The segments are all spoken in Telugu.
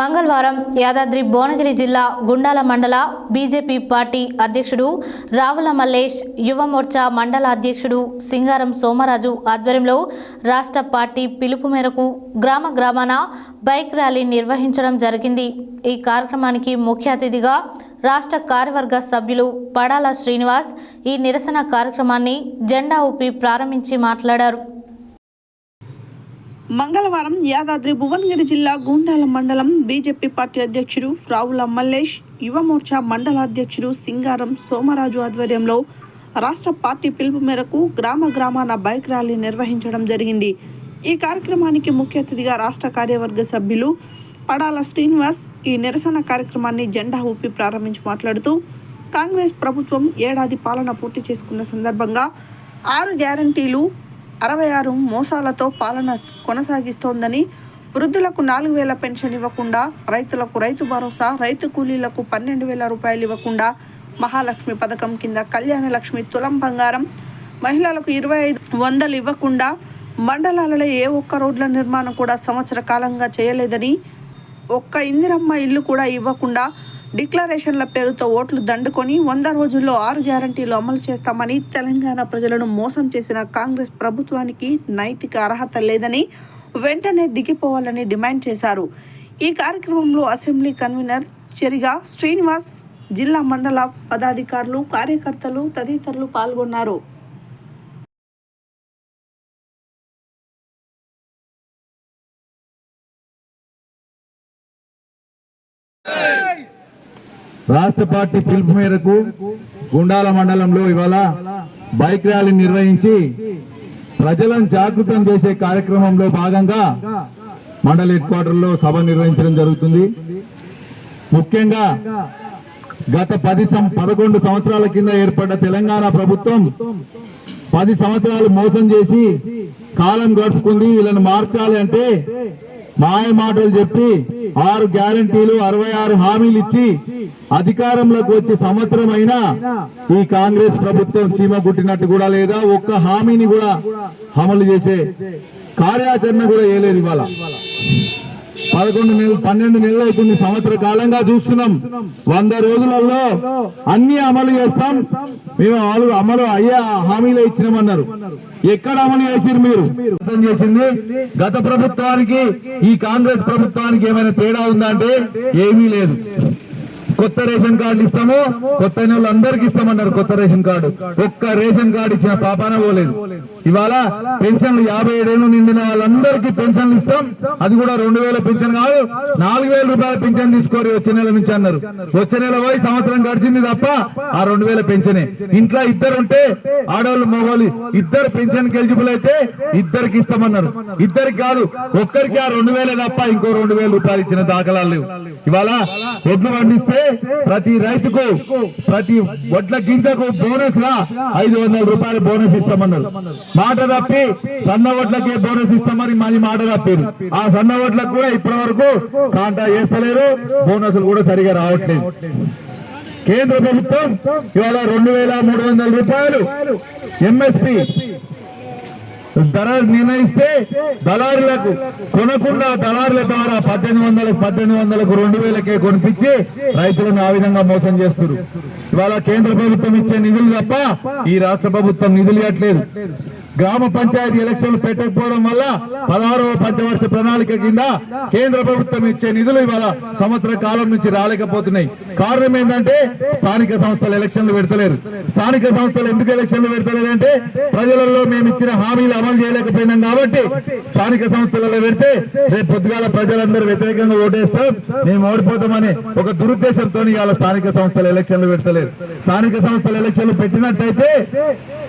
మంగళవారం యాదాద్రి భువనగిరి జిల్లా గుండాల మండల బీజేపీ పార్టీ అధ్యక్షుడు రావుల మల్లేష్ యువమోర్చా మండల అధ్యక్షుడు సింగారం సోమరాజు ఆధ్వర్యంలో రాష్ట్ర పార్టీ పిలుపు మేరకు గ్రామ గ్రామాన బైక్ ర్యాలీ నిర్వహించడం జరిగింది. ఈ కార్యక్రమానికి ముఖ్య అతిథిగా రాష్ట్ర కార్యవర్గ సభ్యులు పడాల శ్రీనివాస్ ఈ నిరసన కార్యక్రమాన్ని జెండా ఊపి ప్రారంభించి మాట్లాడారు. మంగళవారం యాదాద్రి భువనగిరి జిల్లా గూండాల మండలం బీజేపీ పార్టీ అధ్యక్షుడు రావుల మల్లేష్ యువమోర్చా మండల అధ్యక్షుడు సింగారం సోమరాజు ఆధ్వర్యంలో రాష్ట్ర పార్టీ పిలుపు మేరకు గ్రామ గ్రామాన బైక్ ర్యాలీ నిర్వహించడం జరిగింది. ఈ కార్యక్రమానికి ముఖ్య అతిథిగా రాష్ట్ర కార్యవర్గ సభ్యులు పడాల శ్రీనివాస్ ఈ నిరసన కార్యక్రమాన్ని జెండా ఊపి ప్రారంభించి మాట్లాడుతూ కాంగ్రెస్ ప్రభుత్వం ఏడాది పాలన పూర్తి చేసుకున్న సందర్భంగా ఆరు గ్యారంటీలు అరవై ఆరు మోసాలతో పాలన కొనసాగిస్తోందని వృద్ధులకు నాలుగు వేల పెన్షన్ ఇవ్వకుండా రైతులకు రైతు భరోసా రైతు కూలీలకు పన్నెండు వేల రూపాయలు ఇవ్వకుండా మహాలక్ష్మి పథకం కింద కళ్యాణ లక్ష్మి తులం బంగారం మహిళలకు ఇరవై ఐదు వందలు ఇవ్వకుండా మండలాలలో ఏ ఒక్క రోడ్ల నిర్మాణం కూడా సంవత్సర కాలంగా చేయలేదని ఒక్క ఇందిరమ్మ ఇల్లు కూడా ఇవ్వకుండా డిక్లరేషన్ల పేరుతో ఓట్లు దండుకొని వంద రోజుల్లో ఆరు గ్యారంటీలు అమలు చేస్తామని తెలంగాణ ప్రజలను మోసం చేసిన కాంగ్రెస్ ప్రభుత్వానికి నైతిక అర్హత లేదని వెంటనే దిగిపోవాలని డిమాండ్ చేశారు. ఈ కార్యక్రమంలో అసెంబ్లీ కన్వీనర్ చెరిగా శ్రీనివాస్ జిల్లా మండల పదాధికారులు కార్యకర్తలు తదితరులు పాల్గొన్నారు. రాష్ట్ర పార్టీ పిలుపు మేరకు గుండాల మండలంలో ఇవాళ బైక్ ర్యాలీ నిర్వహించి ప్రజలను జాగృతం చేసే కార్యక్రమంలో భాగంగా మండల హెడ్ క్వార్టర్లో సభ నిర్వహించడం జరుగుతుంది. ముఖ్యంగా గత పది సం పదకొండు సంవత్సరాల కింద ఏర్పడ్డ తెలంగాణ ప్రభుత్వం పది సంవత్సరాలు మోసం చేసి కాలం గడుపుకుంది వీళ్ళని మార్చాలి అంటే మాయ మాటలు చెప్పి ఆరు గ్యారంటీలు అరవై ఆరు హామీలు ఇచ్చి అధికారంలోకి వచ్చి సంవత్సరం అయినా ఈ కాంగ్రెస్ ప్రభుత్వం చీమ పుట్టినట్టు కూడా లేదా ఒక్క హామీని కూడా అమలు చేసే కార్యాచరణ కూడా వేయలేదు ఇవాళ. పదకొండు నెలలు పన్నెండు నెలలు అవుతుంది సంవత్సర కాలంగా చూస్తున్నాం. వంద రోజులలో అన్ని అమలు చేస్తాం. మేము వాళ్ళు అమలు అయ్యే హామీలు ఇచ్చినామన్నారు. ఎక్కడ అమలు చేసిరు మీరు? అర్థం చేసింది. గత ప్రభుత్వానికి ఈ కాంగ్రెస్ ప్రభుత్వానికి ఏమైనా తేడా ఉందా అంటే ఏమీ లేదు. కొత్త రేషన్ కార్డు ఇస్తాము కొత్త వాళ్ళు అందరికి ఇస్తామన్నారు కొత్త రేషన్ కార్డు. ఒక్క రేషన్ కార్డు ఇచ్చిన పాపాన పోలేదు. ఇవాళ పెన్షన్లు యాభై ఏడేళ్ళు నిండిన వాళ్ళందరికీ పెన్షన్లు ఇస్తాం. అది కూడా రెండు వేల పెన్షన్ కాదు నాలుగు వేల రూపాయల పెన్షన్ తీసుకోరు వచ్చే నెల నుంచి అన్నారు. వచ్చే నెల పోయి సంవత్సరం గడిచింది తప్ప ఆ రెండు వేల పెన్షనే. ఇంట్లో ఇద్దరు ఉంటే ఆడవాళ్ళు మగవాళ్ళు ఇద్దరు పెన్షన్ ఎలిజిబుల్ అయితే ఇద్దరికి ఇస్తామన్నారు. ఇద్దరికి కాదు ఒక్కరికి ఆ రెండు వేలే తప్ప ఇంకో రెండు వేల రూపాయలు ఇచ్చిన దాఖలాలు లేవు. ఇవాళ ఒడ్లు పండిస్తే ప్రతి రైతుకు ప్రతి వడ్ల గింజకు బోనస్గా ఐదు వందల రూపాయలు బోనస్ ఇస్తామన్నారు. మాట తప్పి సన్న వడ్లకే బోనస్ ఇస్తామని మాది మాట తప్పారు. ఆ సన్న వడ్లకు కూడా ఇప్పటి వరకు కాంటా చేస్తలేరు బోనస్లు కూడా సరిగా రావట్లేదు. కేంద్ర ప్రభుత్వం ఇవాళ రెండు వేల మూడు వందల రూపాయలు ఎంఎస్పి ధర నిర్ణయిస్తే దళారులకు కొనకుండా దళారుల ద్వారా పద్దెనిమిది వందలకు పద్దెనిమిది వందలకు రెండు వేలకే కొనిపించి రైతులను ఆ విధంగా మోసం చేస్తున్నారు. ఇవాళ కేంద్ర ప్రభుత్వం ఇచ్చే నిధులు తప్ప ఈ రాష్ట్ర ప్రభుత్వం నిధులు ఇవ్వట్లేదు. గ్రామ పంచాయతీ ఎలక్షన్లు పెట్టకపోవడం వల్ల పదహారవ పంచవర్ష ప్రణాళిక కింద కేంద్ర ప్రభుత్వం ఇచ్చే నిధులు ఇవాళ సంవత్సర కాలం నుంచి రాలేకపోతున్నాయి. కారణం ఏంటంటే స్థానిక సంస్థలు ఎలక్షన్లు పెడతలేరు. స్థానిక సంస్థలు ఎందుకు ఎలక్షన్లు పెడతలేదంటే ప్రజలలో మేము ఇచ్చిన హామీలు అమలు చేయలేకపోయినాం కాబట్టి స్థానిక సంస్థలలో పెడితే రేపు పొద్దుగాల ప్రజలందరూ వ్యతిరేకంగా ఓటేస్తాం. మేము ఓడిపోతామని ఒక దురుద్దేశంతో ఇవాళ స్థానిక సంస్థల ఎలక్షన్లు పెడతలేరు. స్థానిక సంస్థల ఎలక్షన్లు పెట్టినట్టయితే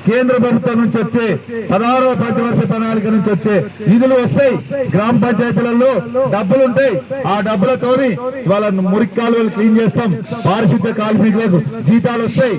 కేంద్ర ప్రభుత్వం నుంచి వచ్చే పదహారవ పంచవర్ష ప్రణాళిక నుంచి వచ్చే నిధులు వస్తాయి. గ్రామ పంచాయతీలలో డబ్బులు ఉంటాయి ఆ డబ్బులతోని వాళ్ళ మురికి కాలువలు క్లీన్ చేస్తాం. పారిశుద్ధ కార్మికులకు జీతాలు వస్తాయి.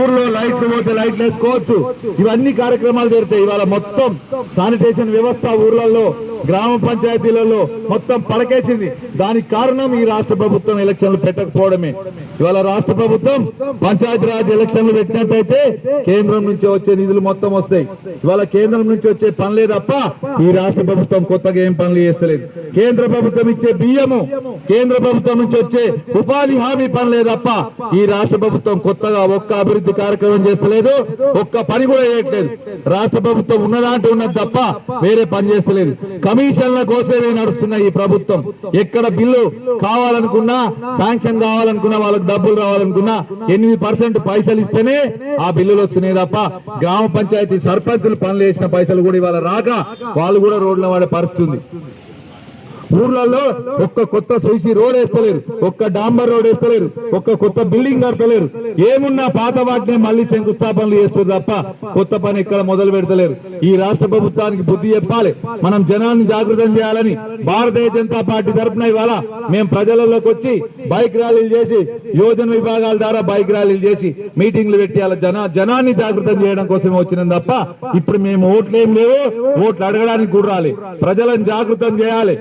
ఊర్లో లైట్లు పోతే లైట్లు వేసుకోవచ్చు. ఇవన్నీ కార్యక్రమాలు జరుగుతాయి. ఇవాళ మొత్తం శానిటేషన్ వ్యవస్థ ఊర్లలో గ్రామ పంచాయతీలలో మొత్తం పడకేసింది. దానికి కారణం ఈ రాష్ట్ర ప్రభుత్వం ఎలక్షన్లు పెట్టకపోవడమే. ఇవాళ రాష్ట్ర ప్రభుత్వం పంచాయతీరాజ్ ఎలక్షన్లు పెట్టినట్టయితే కేంద్రం నుంచి వచ్చే నిధులు మొత్తం వస్తాయి. ఇవాళ కేంద్రం నుంచి వచ్చే పనులే తప్ప ఈ రాష్ట్ర ప్రభుత్వం కొత్తగా ఏం పనులు చేస్తలేదు. కేంద్ర ప్రభుత్వం ఇచ్చే బియ్యము కేంద్ర ప్రభుత్వం నుంచి వచ్చే ఉపాధి హామీ పనులే తప్ప ఈ రాష్ట్ర ప్రభుత్వం కొత్తగా ఒక్క అభివృద్ధి కార్యక్రమం చేస్తలేదు. ఒక్క పని కూడా చేయట్లేదు. రాష్ట్ర ప్రభుత్వం ఉన్నదాంటే ఉన్నది తప్ప వేరే పని చేస్తలేదు. కమిషన్ల కోసమే నడుస్తున్న ఈ ప్రభుత్వం. ఎక్కడ బిల్లు కావాలనుకున్నా శాంక్షన్ కావాలనుకున్నా వాళ్ళకి డబ్బులు రావాలనుకున్నా ఎనిమిది పర్సెంట్ పైసలు ఇస్తేనే ఆ బిల్లులు వస్తున్నాయి తప్ప గ్రామ పంచాయతీ సర్పంచులు పనులు వేసిన పైసలు కూడా ఇవాళ రాక వాళ్ళు కూడా రోడ్ల వాడే పరిస్థితి ఊర్లలో ఒక్క కొత్త సైసి రోడ్ వేస్తలేరు ఒక్క డాంబర్ రోడ్ వేస్తలేరు ఒక్క కొత్త బిల్డింగ్ కడతలేరు. ఏమున్నా పాత వాటిని మళ్ళీ శంకుస్థాపనలు చేస్తారు తప్ప కొత్త పని ఇక్కడ మొదలు పెడతలేరు. ఈ రాష్ట్ర ప్రభుత్వానికి బుద్ధి చెప్పాలి. మనం జనాన్ని జాగృతం చేయాలని భారతీయ జనతా పార్టీ తరఫున ఇవాళ మేము ప్రజలలోకి వచ్చి బైక్ ర్యాలీలు చేసి యోజన విభాగాల ద్వారా బైక్ ర్యాలీలు చేసి మీటింగ్లు పెట్టి అలా జన జనాన్ని జాగృతం చేయడం కోసమే వచ్చినాం తప్ప ఇప్పుడు మేము ఓట్లు ఏం లేవు. ఓట్లు అడగడానికి కూడా రాలి. ప్రజలను జాగృతం చేయాలి.